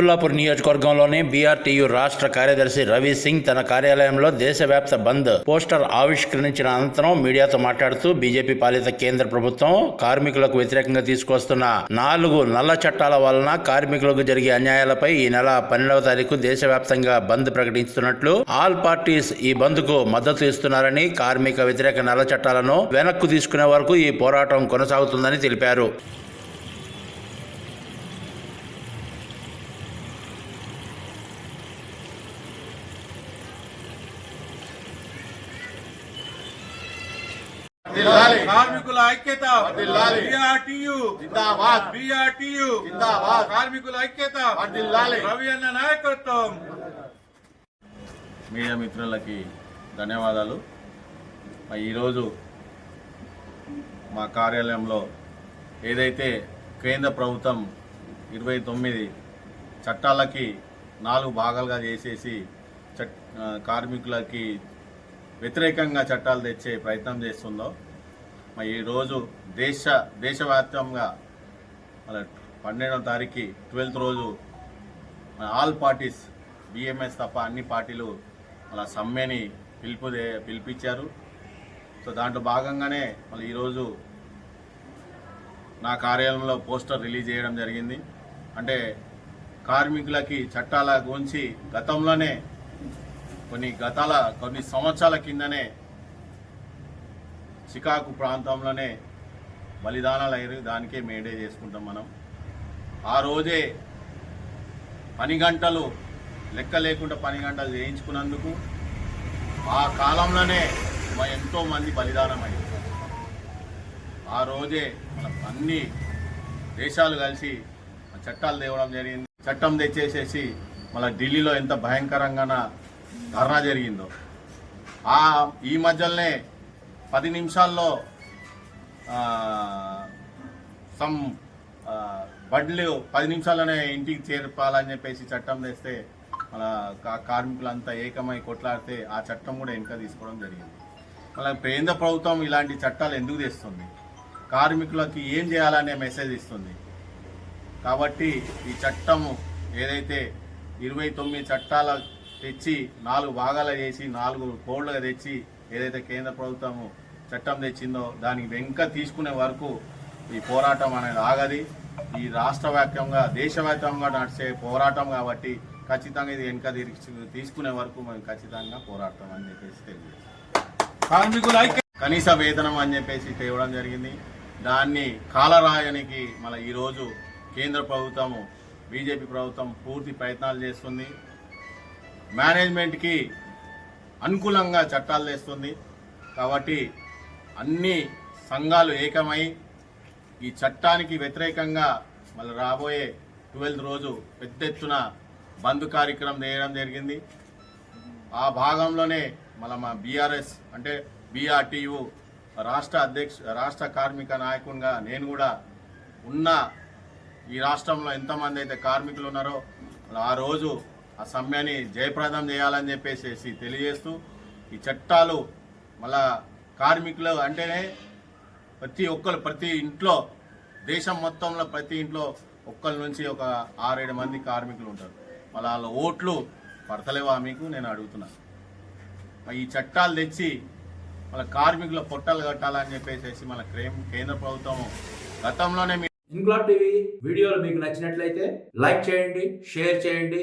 కుత్బుల్లాపూర్ నియోజకవర్గంలోని బీఆర్టీయూ రాష్ట్ర కార్యదర్శి రవి సింగ్ తన కార్యాలయంలో దేశవ్యాప్త బంద్ పోస్టర్ ఆవిష్కరించిన అనంతరం మీడియాతో మాట్లాడుతూ బీజేపీ పాలిత కేంద్ర ప్రభుత్వం కార్మికులకు వ్యతిరేకంగా తీసుకొస్తున్న నాలుగు నల్ల చట్టాల వలన కార్మికులకు జరిగే అన్యాయాలపై ఈ నెల పన్నెండవ తారీఖు దేశవ్యాప్తంగా బంద్ ప్రకటిస్తున్నట్లు ఆల్ పార్టీస్ ఈ బంద్కు మద్దతు ఇస్తున్నారని కార్మిక వ్యతిరేక నల్ల చట్టాలను వెనక్కు తీసుకునే వరకు ఈ పోరాటం కొనసాగుతుందని తెలిపారు. కార్మికుల ఐక్యత. వర్ధిల్లాలి. బిఆర్టీయు. జిందాబాద్. బిఆర్టీయు. జిందాబాద్. కార్మికుల ఐక్యత. రవి అన్న నాయకత్వం. మీడియా మిత్రులకి ధన్యవాదాలు. ఈరోజు మా కార్యాలయంలో ఏదైతే కేంద్ర ప్రభుత్వం ఇరవై తొమ్మిది చట్టాలకి నాలుగు భాగాలుగా చేసేసి కార్మికులకి వ్యతిరేకంగా చట్టాలు తెచ్చే ప్రయత్నం చేస్తుందో మరి ఈరోజు దేశ దేశవ్యాప్తంగా మన పన్నెండవ తారీఖు ట్వెల్త్ రోజు మన ఆల్ పార్టీస్ బిఎంఎస్ తప్ప అన్ని పార్టీలు అలా సమ్మెని పిలుపు పిలిపించారు. సో దాంట్లో భాగంగానే మళ్ళీ ఈరోజు నా కార్యాలయంలో పోస్టర్ రిలీజ్ చేయడం జరిగింది. అంటే కార్మికులకి చట్టాల గురించి గతంలోనే కొన్ని గతాల కొన్ని సంవత్సరాల కిందనే చికాకు ప్రాంతంలోనే బలిదానాలు అయ్యారు దానికే మేడే చేసుకుంటాం మనం. ఆ రోజే పని గంటలు లెక్క లేకుండా పని గంటలు చేయించుకున్నందుకు ఆ కాలంలోనే ఎంతోమంది బలిదానం అయ్యారు. ఆ రోజే అన్ని దేశాలు కలిసి చట్టాలు తేవడం జరిగింది. చట్టం తెచ్చేసేసి మళ్ళీ ఢిల్లీలో ఎంత భయంకరంగా ధర్నా జరిగిందో. ఆ ఈ మధ్యలోనే పది నిమిషాల్లో సమ్ బడ్లు పది నిమిషాల్లోనే ఇంటికి చేర్పాలని చెప్పేసి చట్టం తెస్తే మన కార్మికులంతా ఏకమై కొట్లాడితే ఆ చట్టం కూడా వెనుక తీసుకోవడం జరిగింది. మళ్ళీ కేంద్ర ప్రభుత్వం ఇలాంటి చట్టాలు ఎందుకు తెస్తుంది? కార్మికులకి ఏం చేయాలనే మెసేజ్ ఇస్తుంది. కాబట్టి ఈ చట్టము ఏదైతే ఇరవై తొమ్మిది చట్టాల తెచ్చి నాలుగు భాగాలు చేసి నాలుగు కోళ్ళుగా తెచ్చి ఏదైతే కేంద్ర ప్రభుత్వము చట్టం తెచ్చిందో దానికి వెంక తీసుకునే వరకు ఈ పోరాటం అనేది ఆగది. ఈ రాష్ట్ర వ్యాప్తంగా దేశవ్యాప్తంగా నడిచే పోరాటం కాబట్టి ఖచ్చితంగా ఇది వెనుక తీర్చి- తీసుకునే వరకు మేము ఖచ్చితంగా పోరాడతాం అని చెప్పేసి తెలియజేస్తాం. కార్మికుల కనీస వేతనం అని చెప్పేసి తేవడం జరిగింది. దాన్ని కాలరాయనికి మన ఈరోజు కేంద్ర ప్రభుత్వము బీజేపీ ప్రభుత్వం పూర్తి ప్రయత్నాలు చేస్తుంది. మేనేజ్మెంట్కి అనుకూలంగా చట్టాలు తెస్తుంది. కాబట్టి అన్ని సంఘాలు ఏకమై ఈ చట్టానికి వ్యతిరేకంగా మళ్ళీ రాబోయే ట్వెల్త్ రోజు పెద్ద ఎత్తున బంద్ కార్యక్రమం చేయడం జరిగింది. ఆ భాగంలోనే మళ్ళీ మా బీఆర్ఎస్ అంటే బీఆర్టీయు రాష్ట్ర అధ్యక్ష రాష్ట్ర కార్మిక నాయకునిగా నేను కూడా ఉన్న ఈ రాష్ట్రంలో ఎంతమంది అయితే కార్మికులు ఉన్నారో ఆ రోజు ఆ సమ్యాన్ని జయప్రదం చేయాలని చెప్పేసి తెలియజేస్తూ ఈ చట్టాలు మళ్ళా కార్మికులు అంటేనే ప్రతి ఒక్కరు ప్రతి ఇంట్లో దేశం మొత్తంలో ప్రతి ఇంట్లో ఒక్కరి నుంచి ఒక ఆరేడు మంది కార్మికులు ఉంటారు. మళ్ళీ వాళ్ళ ఓట్లు పడతలేవా మీకు? నేను అడుగుతున్నాను ఈ చట్టాలు తెచ్చి మళ్ళీ కార్మికుల పొట్టలు కట్టాలని చెప్పేసి మన కేంద్ర ప్రభుత్వం గతంలోనే మీ ఇంక్లాబ్ టీవీ వీడియోలు మీకు నచ్చినట్లయితే లైక్ చేయండి షేర్ చేయండి.